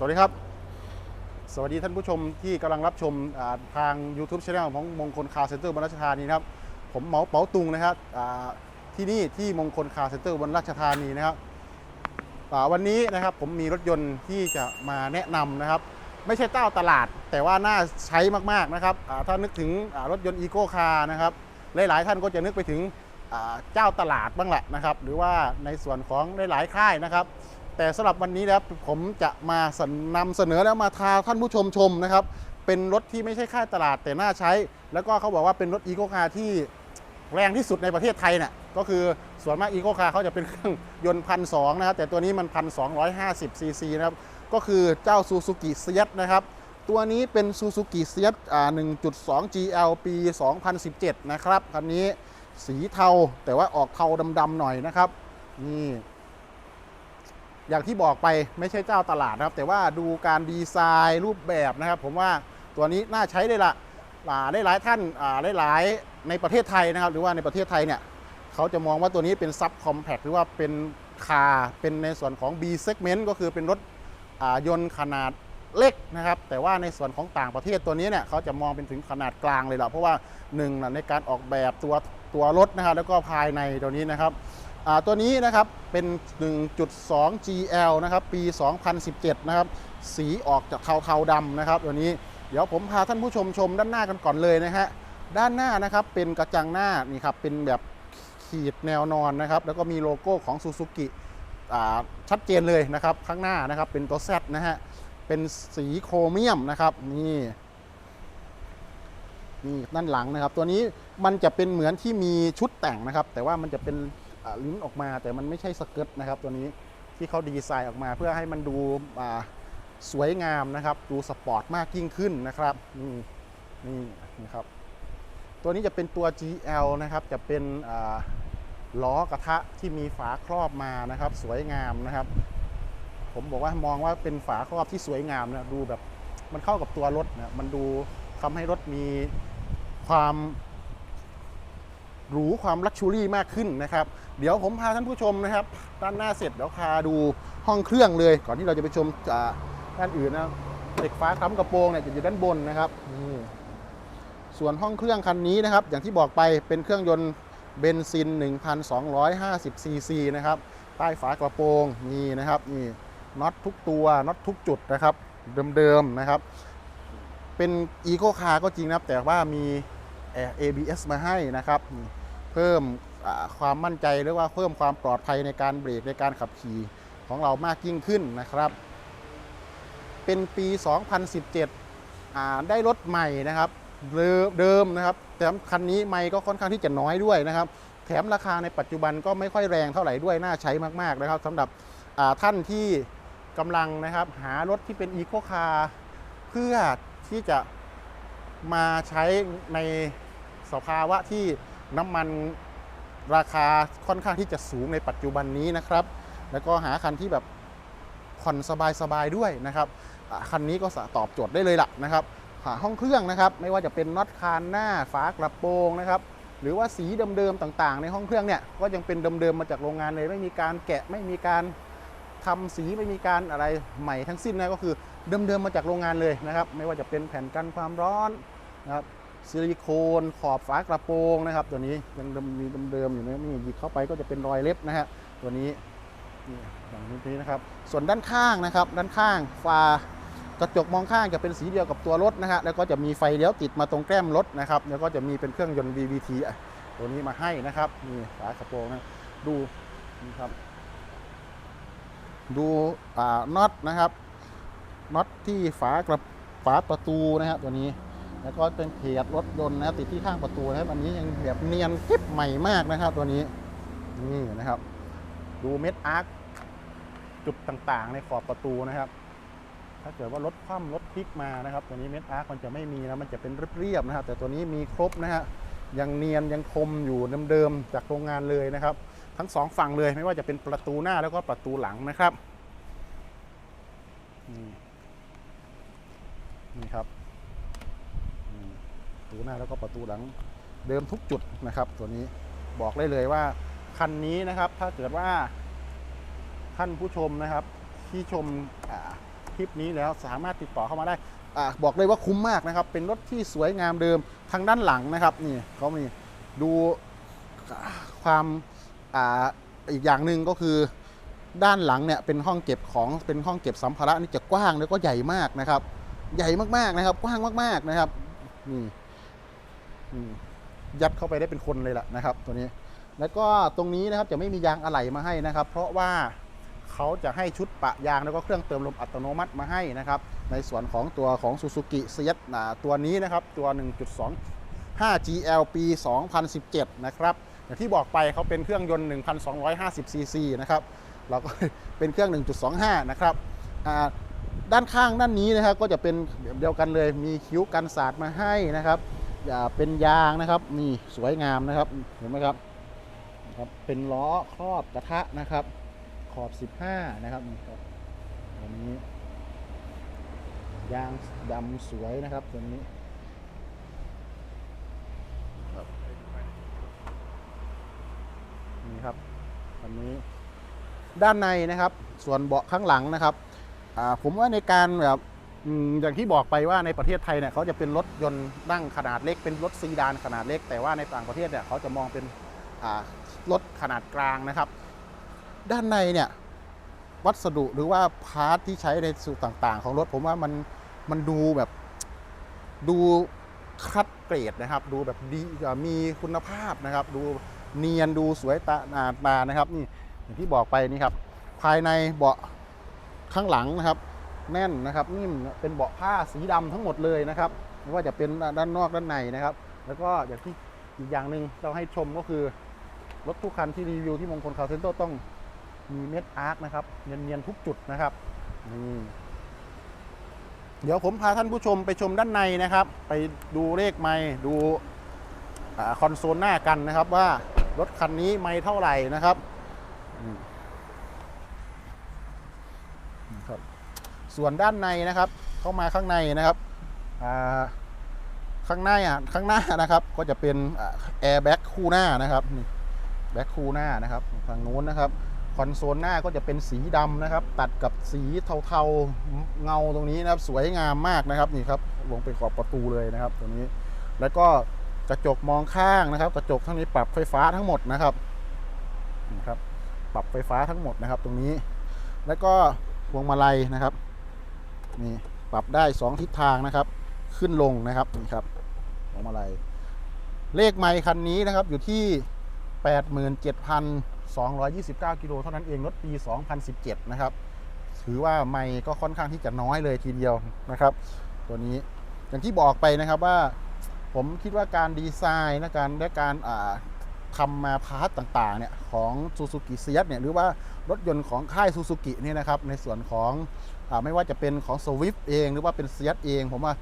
สวัสดีครับ สวัสดีท่านผู้ชมที่กำลังรับชมทาง YouTube Channel ของมงคลคาร์เซ็นเตอร์บนราชธานีนะครับ ผมเหมาเป๋าตุงนะครับที่นี่ที่มงคลคาร์เซ็นเตอร์บนราชธานีนะครับวันนี้นะครับผมมีรถยนต์ที่จะมาแนะนำนะครับ ไม่ใช่เจ้าตลาด แต่ว่าน่าใช้มากๆนะครับถ้านึกถึงรถยนต์อีโก้คาร์นะครับหลายๆท่านก็จะนึกไปถึงเจ้าตลาดบ้างแหละนะครับ หรือว่าในส่วนของหลายๆค่ายนะครับ แต่สำหรับวันนี้แล้วผมจะมาสนำเสนอแล้วมาทาท่านผู้ชมชมนะครับ เป็นรถที่ไม่ใช่ค่ายตลาดแต่น่าใช้ แล้วก็เขาบอกว่าเป็นรถอีโคคาร์ที่แรงที่สุดในประเทศไทยเนี่ยก็คือส่วนมากอีโคคาร์เขาจะเป็นเครื่องยนต์พันสองนะครับ แต่ตัวนี้มันพันสองซีซีนะครับ ก็คือเจ้าซูซูกิเซียนะครับ ตัวนี้เป็นซูซูกิเซียอ่า1.2 GL ปี2017นะครับคันนี้สีเทาแต่ว่าออกเทาดำๆหน่อยนะครับนี่ อย่างที่บอกไปไม่ใช่เจ้าตลาดนะครับ แต่ว่าดูการดีไซน์รูปแบบนะครับ ผมว่าตัวนี้น่าใช้ได้ละได้หลายท่านได้หลายในประเทศไทยนะครับ หรือว่าในประเทศไทยเนี่ยเขาจะมองว่าตัวนี้เป็นซับคอมแพคหรือว่าเป็นคาร์เป็นในส่วนของ B segment ก็คือเป็นรถยนต์ขนาดเล็กนะครับ แต่ว่าในส่วนของต่างประเทศตัวนี้เนี่ยเขาจะมองเป็นถึงขนาดกลางเลยละเพราะว่าหนึ่งในการออกแบบตัวตัวรถนะครับแล้วก็ภายในตัวนี้นะครับ ตัวนี้นะครับเป็น 1.2 GL นะครับปี 2017 นะครับ สีออกจากเทาๆดำนะครับ ตัวนี้เดี๋ยวผมพาท่านผู้ชมชมด้านหน้ากันก่อนเลยนะฮะด้านหน้านะครับเป็นกระจังหน้านี่ครับเป็นแบบขีดแนวนอนนะครับ แล้วก็มีโลโก้ของซูซูกิชัดเจนเลยนะครับ ข้างหน้านะครับเป็นตัว Z นะฮะเป็นสีโครเมียมนะครับนี่นี่ด้านหลังนะครับ ตัวนี้มันจะเป็นเหมือนที่มีชุดแต่งนะครับ แต่ว่ามันจะเป็น ลิ้นออกมา แต่มันไม่ใช่สเกิร์ตนะครับตัวนี้ที่เขาดีไซน์ออกมาเพื่อให้มันดูสวยงามนะครับ ดูสปอร์ตมากยิ่งขึ้นนะครับนี่นี่นะครับ ตัวนี้จะเป็นตัว GL นะครับ จะเป็นล้อกระทะที่มีฝาครอบมานะครับ สวยงามนะครับ ผมบอกว่ามองว่าเป็นฝาครอบที่สวยงามนะดูแบบมันเข้ากับตัวรถนะมันดูทำให้รถมีความ หรูความลักชูรี่มากขึ้นนะครับ เดี๋ยวผมพาท่านผู้ชมนะครับ ด้านหน้าเสร็จเดี๋ยวพาดูห้องเครื่องเลย ก่อนที่เราจะไปชมจากด้านอื่นนะเหล็กฟ้าค้ำกระโปรงเนี่ยจะอยู่ด้านบนนะครับนี่ส่วนห้องเครื่องคันนี้นะครับ อย่างที่บอกไปเป็นเครื่องยนต์เบนซิน 1,250 ซีซีนะครับ ใต้ฝากระโปรงนี่นะครับนี่น็อตทุกตัวน็อตทุกจุดนะครับ เดิมๆนะครับ เป็นอีโคคาร์ก็จริงนะครับ แต่ว่ามี ABS มาให้นะครับนี่ พิ่มความมั่นใจหรือว่าเพิ่มความปลอดภัยในการเบรกในการขับขี่ของเรามากยิ่งขึ้นนะครับ เป็นปี 2017 ได้รถใหม่นะครับเดิมเดิมนะครับแต่คันนี้ไม่ก็ค่อนข้างที่จะน้อยด้วยนะครับ แถมราคาในปัจจุบันก็ไม่ค่อยแรงเท่าไหร่ด้วยน่าใช้มากๆนะครับสำหรับท่านที่กำลังนะครับหารถที่เป็นอีโคคาร์เพื่อที่จะมาใช้ในสภาวะที่ น้ำมันราคาค่อนข้างที่จะสูงในปัจจุบันนี้นะครับ แล้วก็หาคันที่แบบผ่อนสบายๆด้วยนะครับ คันนี้ก็ตอบโจทย์ได้เลยล่ะนะครับหาห้องเครื่องนะครับ ไม่ว่าจะเป็นน็อตคานหน้าฝากระโปรงนะครับ หรือว่าสีเดิมๆต่างๆ ในห้องเครื่องเนี่ยก็ยังเป็นเดิมๆมาจากโรงงานเลย ไม่มีการแกะไม่มีการทำสีไม่มีการอะไรใหม่ทั้งสิ้นนะก็คือเดิมๆมาจากโรงงานเลยนะครับ ไม่ว่าจะเป็นแผ่นกันความร้อนนะครับ ซิลิโคนขอบฝากระโปรงนะครับ ตัวนี้ยังมีเดิมๆอยู่นะนี่หยิบเข้าไปก็จะเป็นรอยเล็บนะฮะตัวนี้นี่อย่างนี้นะครับ ส่วนด้านข้างนะครับ ด้านข้างฝากระจกมองข้างจะเป็นสีเดียวกับตัวรถนะฮะแล้วก็จะมีไฟเลี้ยวติดมาตรงแก้มรถนะครับ แล้วก็จะมีเป็นเครื่องยนต์ VVT อะตัวนี้มาให้นะครับนี่ฝากระโปรงนะดูนี่ครับ ดูน็อตนะครับน็อตที่ฝากระฝาประตูนะครับตัวนี้ แล้วก็เป็นเพจรถยนต์นะติดที่ข้างประตูนะครับ อันนี้ยังแบบเนียนกริบใหม่มากนะครับ ตัวนี้นี่นะครับ ดูเม็ดอาร์คจุดต่างๆ ในขอบประตูนะครับ ถ้าเกิดว่ารถคว่ำรถพลิกมานะครับ ตัวนี้เม็ดอาร์คมันจะไม่มีนะมันจะเป็นเรียบๆนะครับ แต่ตัวนี้มีครบนะฮะยังเนียนยังคมอยู่เดิมๆจากโรงงานเลยนะครับ ทั้งสองฝั่งเลยไม่ว่าจะเป็นประตูหน้าแล้วก็ประตูหลังนะครับนี่นี่ครับ ตูหน้าแล้วก็ประตูหลังเดิมทุกจุดนะครับ ตัวนี้บอกได้เลยว่าคันนี้นะครับถ้าเกิดว่าท่านผู้ชมนะครับ ที่ชมคลิปนี้แล้วสามารถติดต่อเข้ามาได้อาบอกเลยว่าคุ้มมากนะครับ เป็นรถที่สวยงามเดิมทางด้านหลังนะครับนี่เขามีดูความอ่าอีกอย่างหนึ่งก็คือด้านหลังเนี่ยเป็นห้องเก็บของเป็นห้องเก็บสัมภาระนี่จะกว้างแล้วก็ใหญ่มากนะครับ ใหญ่มากๆนะครับ กว้างมากๆนะครับนี่ ยัดเข้าไปได้เป็นคนเลยล่ะนะครับ ตัวนี้ แล้วก็ตรงนี้นะครับจะไม่มียางอะไหล่มาให้นะครับ เพราะว่าเขาจะให้ชุดปะยางแล้วก็เครื่องเติมลมอัตโนมัติมาให้นะครับ ในส่วนของตัวของ Suzuki s i นะตัวนี้นะครับ ตัว 1.2 5GL ปี 2017 นะครับอย่างที่บอกไปเขาเป็นเครื่องยนต์ 1,250ซีซีนะครับเราก็เป็นเครื่อง 1.25 นะครับด้านข้างด้านนี้นะครับก็จะเป็นเดียวกันเลยมีคิ้วกันสาดมาให้นะครับ อ่าเป็นยางนะครับ นี่สวยงามนะครับ เห็นไหมครับครับ เป็นล้อครอบกระทะนะครับ ขอบ 15 นะครับนี่ครับตัวนี้ ยางดำสวยนะครับตัวนี้ครับนี่ครับอันนี้ด้านในนะครับ ส่วนเบาะข้างหลังนะครับผมว่าในการแบบ อย่างที่บอกไปว่าในประเทศไทยเนี่ยเขาจะเป็นรถยนต์นั่งขนาดเล็ก เป็นรถซีดานขนาดเล็ก แต่ว่าในต่างประเทศเนี่ยเขาจะมองเป็นรถขนาดกลางนะครับ ด้านในเนี่ยวัสดุหรือว่าพาร์ทที่ใช้ในส่วนต่างๆ ของรถผมว่ามันมันดูแบบดูคัดเกรดนะครับ ดูแบบดีมีคุณภาพนะครับ ดูเนียนดูสวยตาหนาตานะครับนี่อย่างที่บอกไปนี่ครับภายในเบาะข้างหลังนะครับ แน่นนะครับนิ่มเป็นเบาะผ้าสีดำทั้งหมดเลยนะครับไม่ว่าจะเป็นด้านนอกด้านในนะครับ แล้วก็อย่างที่อีกอย่างหนึ่งเราให้ชมก็คือ รถทุกคันที่รีวิวที่มงคลคาร์เซนโตต้องมีเม็ดอาร์คนะครับเนียนๆทุกจุดนะครับนี่เดี๋ยวผมพาท่านผู้ชมไปชมด้านในนะครับ ไปดูเลขไม้ดูคอนโซลหน้ากันนะครับว่ารถคันนี้ไม่เท่าไหร่นะครับอืมครับ ส่วนด้านในนะครับ เข้ามาข้างในนะครับข้างหน้าอะข้างหน้านะครับ ก็จะเป็นแอร์แบ็กคู่หน้านะครับนี่แบ็กคู่หน้านะครับทางนู้นนะครับคอนโซลหน้าก็จะเป็นสีดำนะครับ ตัดกับสีเทาๆเงาตรงนี้นะครับ สวยงามมากนะครับนี่ครับลงไปขอบประตูเลยนะครับตัวนี้ แล้วก็กระจกมองข้างนะครับ กระจกทั้งนี้ปรับไฟฟ้าทั้งหมดนะครับนี่ครับ ปรับไฟฟ้าทั้งหมดนะครับ ตรงนี้ แล้วก็พวงมาลัยนะครับ นี่ปรับได้ 2 ทิศทางนะครับ ขึ้นลงนะครับนี่ครับพวงมาลัยเลขไมค์คันนี้นะครับอยู่ที่ 87,229 กิโลเท่านั้นเองรถปี 2017 นะครับ ถือว่าไมค์ก็ค่อนข้างที่จะน้อยเลยทีเดียวนะครับ ตัวนี้อย่างที่บอกไปนะครับว่าผมคิดว่าการดีไซน์และการและการทำมาพาร์ทต่างๆเนี่ยของ Suzuki s i a เนี่ยหรือว่ารถยนต์ของค่าย Suzuki เนี่ยนะครับในส่วนของ ไม่ว่าจะเป็นของ Swift เอง หรือว่าเป็น s i a เอง ผมว่า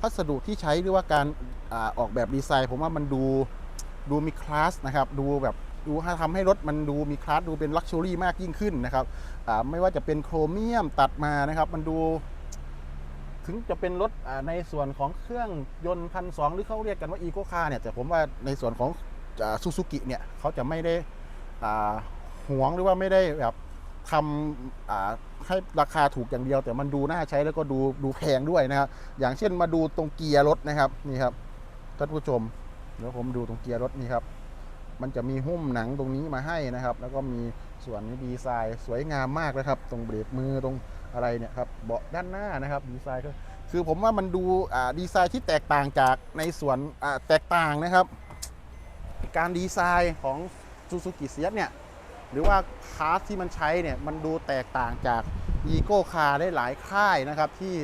พัสดุที่ใช้หรือว่าการอาออกแบบดีไซน์ ผมว่ามันดูดูมีคลาสนะครับดูแบบดูทำให้รถมันดูมีคลาสดูเป็นลักชัวรี่มากยิ่งขึ้นนะครับไม่ว่าจะเป็นโครเมียมตัดมานะครับมันดูถึงจะเป็นรถในส่วนของเครื่องยนต์พันสหรือเขาเรียกกันว่าอีโ c คาร์เนี่ยแต่ผมว่าในส่วนของซูซูกิเนี่ยเขาจะไม่ได้อ่าหวงหรือว่าไม่ได้แบบ ทำให้ราคาถูกอย่างเดียว แต่มันดูน่าใช้แล้วก็ดูดูแพงด้วยนะครับ อย่างเช่นมาดูตรงเกียร์รถนะครับนี่ครับท่านผู้ชมเดี๋ยวผมดูตรงเกียร์รถนี่ครับ มันจะมีหุ้มหนังตรงนี้มาให้นะครับ แล้วก็มีส่วนนี้ดีไซน์สวยงามมากนะครับ ตรงเบรกมือตรงอะไรเนี่ยครับเบาะด้านหน้านะครับ ดีไซน์ก็คือผมว่ามันดูดีไซน์ที่แตกต่างจากในส่วนแตกต่างนะครับ การดีไซน์ของ Suzuki s i a เนี่ย หรือว่าคาสที่มันใช้เนี่ยมันดูแตกต่างจาก e c o Car ได้หลายค่ายนะครับที่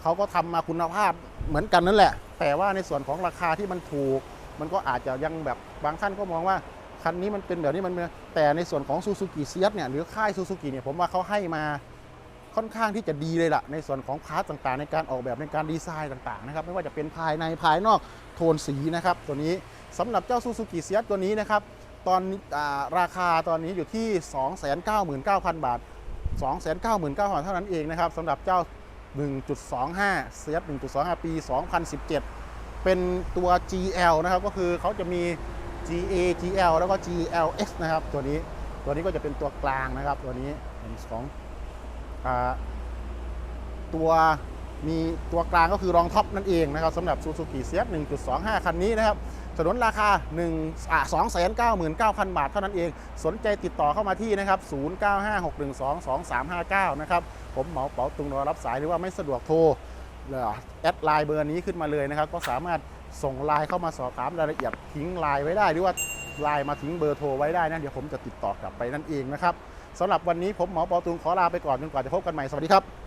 เขาก็ทำมาคุณภาพเหมือนกันนั่นแหละ แต่ว่าในส่วนของราคาที่มันถูก มันก็อาจจะยังแบบบางท่านก็มองว่าคันนี้มันเป็นแบบนี้มันเป็นแต่ในส่วนของ Suzuki s i a เนี่ยหรือค่าย Suzuki เนี่ยผมว่าเขาให้มาค่อนข้างที่จะดีเลยล่ะ ในส่วนของพาร์ทต่างๆ ในการออกแบบในการดีไซน์ต่างๆนะครับไม่ว่าจะเป็นภายในภายนอกโทนสีนะครับตัวนี้สำหรับเจ้า Suzuki s i a ตัวนี้นะครับ ตอนอราคาตอนนี้อยู่ที่ 299,000 บาท 299,000 เท่านั้นเองนะครับสำหรับเจ้า 1.25 s i a 1.25 ปี 2017 เป็นตัว GL นะครับ ก็คือเขาจะมี GA GL แล้วก็ GLX นะครับ ตัวนี้ตัวนี้ก็จะเป็นตัวกลางนะครับ ตัวนี้เป็นของอตัวมีตัวกลางก็คือรองท็อปนั่นเองนะครับสำหรับ Suzuki CS 1.25 คันนี้นะครับ สนนราคา1อ่า299,000 บาทเท่านั้นเอง สนใจติดต่อเข้ามาที่นะครับ 0956122359 นะครับ ผมเหมาเป๋าตุงรอรับสายหรือว่าไม่สะดวกโทรแอดไลน์เบอร์นี้ขึ้นมาเลยนะครับ ก็สามารถส่งไลน์เข้ามาสอบถามรายละเอียดทิ้งไลน์ไว้ได้ หรือว่าไลน์มาทิ้งเบอร์โทรไว้ได้นะ เดี๋ยวผมจะติดต่อกลับไปนั่นเองนะครับสำหรับวันนี้ผมหมาเป๋าตุงขอลาไปก่อนจนกว่าจะพบกันใหม่ สวัสดีครับ